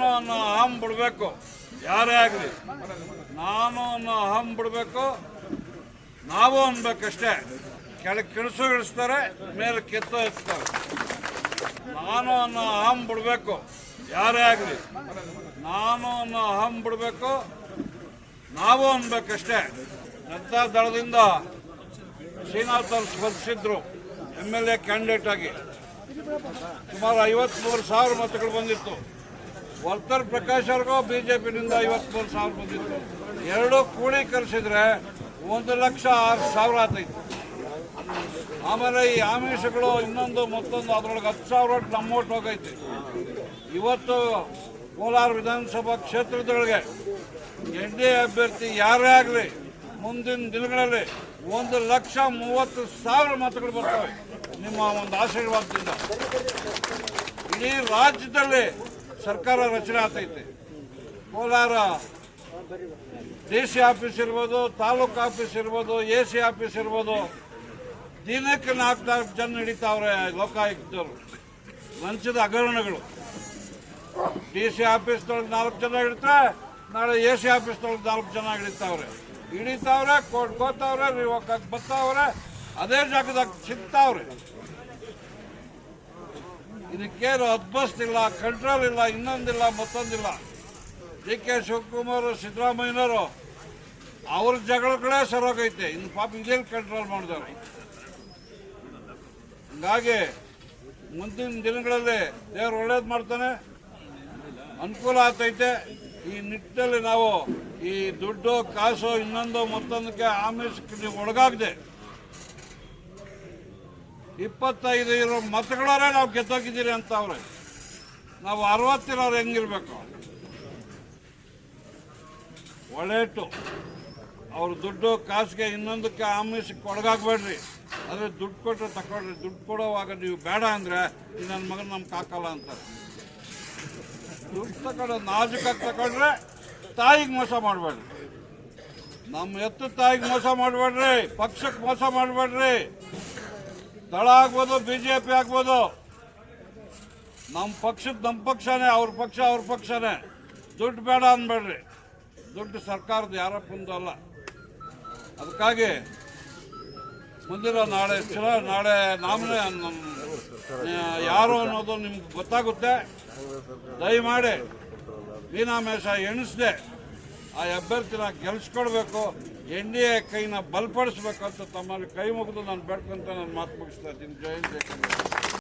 ನಾನು ಅನ್ನೋ ಅಹಂ ಬಿಡಬೇಕು. ಯಾರೇ ಆಗಲಿ. ನಾನು ಅನ್ನೋ ಅಹಂ ಬಿಡಬೇಕು. ನಾವು ಅನ್ಬೇಕಷ್ಟೇ. ಕೆಳಗೆ ಕಿಣಸು ಇಳಿಸ್ತಾರೆ, ಮೇಲೆ ಕೆತ್ತು ಇಳಿಸ್ತಾರೆ ನಾನು ಅನ್ನೋ ಅಹಂ ಬಿಡಬೇಕು. ಯಾರೇ ಆಗಲಿ. ನಾನು ಅನ್ನೋ ಅಹಂ ಬಿಡಬೇಕು. ನಾವು ಅನ್ಬೇಕಷ್ಟೇ. ಜನತಾ ದಳದಿಂದ ಶ್ರೀನಾಥ್ ಅವರು ಸ್ಪರ್ಧಿಸಿದ್ರು ಎಂ ಎಲ್ ಎ ಕ್ಯಾಂಡಿಡೇಟ್ ಆಗಿ. ಸುಮಾರು ಐವತ್ಮೂರು ಸಾವಿರ ಮತಗಳು ಬಂದಿತ್ತು. ವರ್ತರ್ ಪ್ರಕಾಶ್ ಅವ್ರಿಗೂ ಬಿ ಜೆ ಪಿನಿಂದ ಐವತ್ಮೂರು ಸಾವಿರ ಬಂದಿತ್ತು. ಎರಡೂ ಕೂಡೀಕರಿಸಿದ್ರೆ ಒಂದು ಲಕ್ಷ ಆರು ಸಾವಿರ ಆತೈತಿ. ಆಮೇಲೆ ಈ ಆಮಿಷಗಳು ಇನ್ನೊಂದು ಮತ್ತೊಂದು, ಅದರೊಳಗೆ ಹತ್ತು ಸಾವಿರ ಒಟ್ಟು ನಮ್ಮ ಓಟ್ ಹೋಗೈತಿ. ಇವತ್ತು ಕೋಲಾರ ವಿಧಾನಸಭಾ ಕ್ಷೇತ್ರದೊಳಗೆ ಎನ್ ಡಿ ಎ ಅಭ್ಯರ್ಥಿ ಯಾರೇ ಆಗಲಿ, ಮುಂದಿನ ದಿನಗಳಲ್ಲಿ ಒಂದು ಲಕ್ಷ ಮೂವತ್ತು ಸಾವಿರ ಮತಗಳು ಬರ್ತವೆ. ನಿಮ್ಮ ಒಂದು ಆಶೀರ್ವಾದದಿಂದ. ಇಡೀ ರಾಜ್ಯದಲ್ಲಿ ಸರ್ಕಾರ ರಚನೆ ಆಗ್ತೈತೆ. ಕೋಲಾರ ಡಿ ಸಿ ಆಫೀಸ್ ಇರ್ಬೋದು, ತಾಲೂಕು ಆಫೀಸ್ ಇರ್ಬೋದು, ಎ ಸಿ ಆಫೀಸ್ ಇರ್ಬೋದು, ದಿನಕ್ಕೆ ನಾಲ್ಕು ನಾಲ್ಕು ಜನ ಹಿಡಿತಾವ್ರೆ ಲೋಕಾಯುಕ್ತರು. ಲಂಚದ ಹಗರಣಗಳು. ಡಿ ಸಿ ಆಫೀಸ್ದೊಳಗೆ ನಾಲ್ಕು ಜನ ಇಡ್ತಾರೆ ನಾಳೆ ಎ ಸಿ ಆಫೀಸ್ದೊಳಗೆ ನಾಲ್ಕು ಜನ ಹಿಡಿತಾವ್ರೆ ಹಿಡಿತಾವ್ರೆ ಕೊಟ್ಕೋತಾವ್ರೆ ನೀವು ಬರ್ತಾವ್ರೆ, ಅದೇ ಜಾಗದಾಗ ಸಿಗ್ತಾವ್ರೆ. ಇದಕ್ಕೇನು ಅದ್ಬಸ್ತಿಲ್ಲ ಕಂಟ್ರೋಲ್ ಇಲ್ಲ, ಇನ್ನೊಂದಿಲ್ಲ, ಮತ್ತೊಂದಿಲ್ಲ. ಡಿ ಕೆ ಶಿವಕುಮಾರ್, ಸಿದ್ದರಾಮಯ್ಯನವರು, ಅವ್ರ ಜಗಳಗಳೇ ಸರೋಗೈತೆ ಇನ್ನು ಪಾಪ ಇದೇನು ಕಂಟ್ರೋಲ್ ಮಾಡಿದವರು? ಹಂಗಾಗಿ ಮುಂದಿನ ದಿನಗಳಲ್ಲಿ ದೇವ್ರು ಒಳ್ಳೇದು ಮಾಡ್ತಾನೆ. ಅನುಕೂಲ ಆಗ್ತೈತೆ. ಈ ನಿಟ್ಟಿನಲ್ಲಿ ನಾವು ಈ ದುಡ್ಡು, ಕಾಸು ಇನ್ನೊಂದು ಮತ್ತೊಂದಕ್ಕೆ ಆಮಿಷಕ್ಕೆ ನೀವು ಒಳಗಾಗದೆ. ಇಪ್ಪತ್ತೈದು ಇರೋ ಮತಗಳವರೇ ನಾವು ಗೆದ್ದೋಗಿದ್ದೀರಿ ಅಂತ ಅವ್ರೆ. ನಾವು ಅರವತ್ತಿರೋರು ಹೆಂಗಿರ್ಬೇಕು? ಒಳ್ಳೆಟ್ಟು. ಅವ್ರ ದುಡ್ಡು ಕಾಸಿಗೆ ಇನ್ನೊಂದಕ್ಕೆ ಆಮಿಷಕ್ಕೆ ಒಳಗಾಗಬೇಡ್ರಿ ಆದರೆ ದುಡ್ಡು ಕೊಟ್ಟರೆ ತಗೊಳ್ರಿ. ದುಡ್ಡು ಕೊಡೋವಾಗ ನೀವು ಬೇಡ ಅಂದರೆ ನನ್ನ ಮಗನ ನಮ್ಗೆ ಹಾಕಲ್ಲ ಅಂತಾರೆ. ದುಡ್ಡು ತಗೊಂಡು ನಾಜುಕಾಗಿ ತಗೊಂಡ್ರೆ ತಾಯಿಗೆ ಮೋಸ ಮಾಡಬೇಡ್ರಿ. ನಮ್ಮ ಎತ್ತು ತಾಯಿಗೆ ಮೋಸ ಮಾಡಬೇಡ್ರಿ. ಪಕ್ಷಕ್ಕೆ ಮೋಸ ಮಾಡಬೇಡ್ರಿ. ದಳ ಆಗ್ಬೋದು, ಬಿಜೆಪಿ ಆಗ್ಬೋದು. ನಮ್ಮ ಪಕ್ಷದ ನಮ್ಮ ಪಕ್ಷನೇ, ಅವ್ರ ಪಕ್ಷ, ಅವ್ರ ಪಕ್ಷನೇ. ದುಡ್ಡು ಬೇಡ ಅನ್ಬೇಡ್ರಿ. ದುಡ್ಡು ಸರ್ಕಾರದ ಯಾರಪ್ಪಂದು ಅಲ್ಲ. ಅದಕ್ಕಾಗಿ ಮುಂದಿನ ನಾಳೆ ಚುನ, ನಾಳೆ ನಾಮನೇ ನಮ್ಮ ಯಾರು ಅನ್ನೋದು ನಿಮ್ಗೆ ಗೊತ್ತಾಗುತ್ತೆ. ದಯಮಾಡಿ ಮೀನಾಮೇಷ ಎಣಿಸ್ದೆ. ಆ ಅಭ್ಯರ್ಥಿನ ಗೆಲ್ಸ್ಕೊಡ್ಬೇಕು. ಎನ್ ಡಿ ಎ ಕೈನ ಬಲಪಡಿಸ್ಬೇಕಂತ ತಮ್ಮಲ್ಲಿ ಕೈ ಮುಗಿದು ನಾನು ಬೇಡ್ಕೊಂತ ನಾನು ಮಾತು ಮುಗಿಸ್ತಾ ಇದ್ದೀನಿ ಜಯಂತಿ.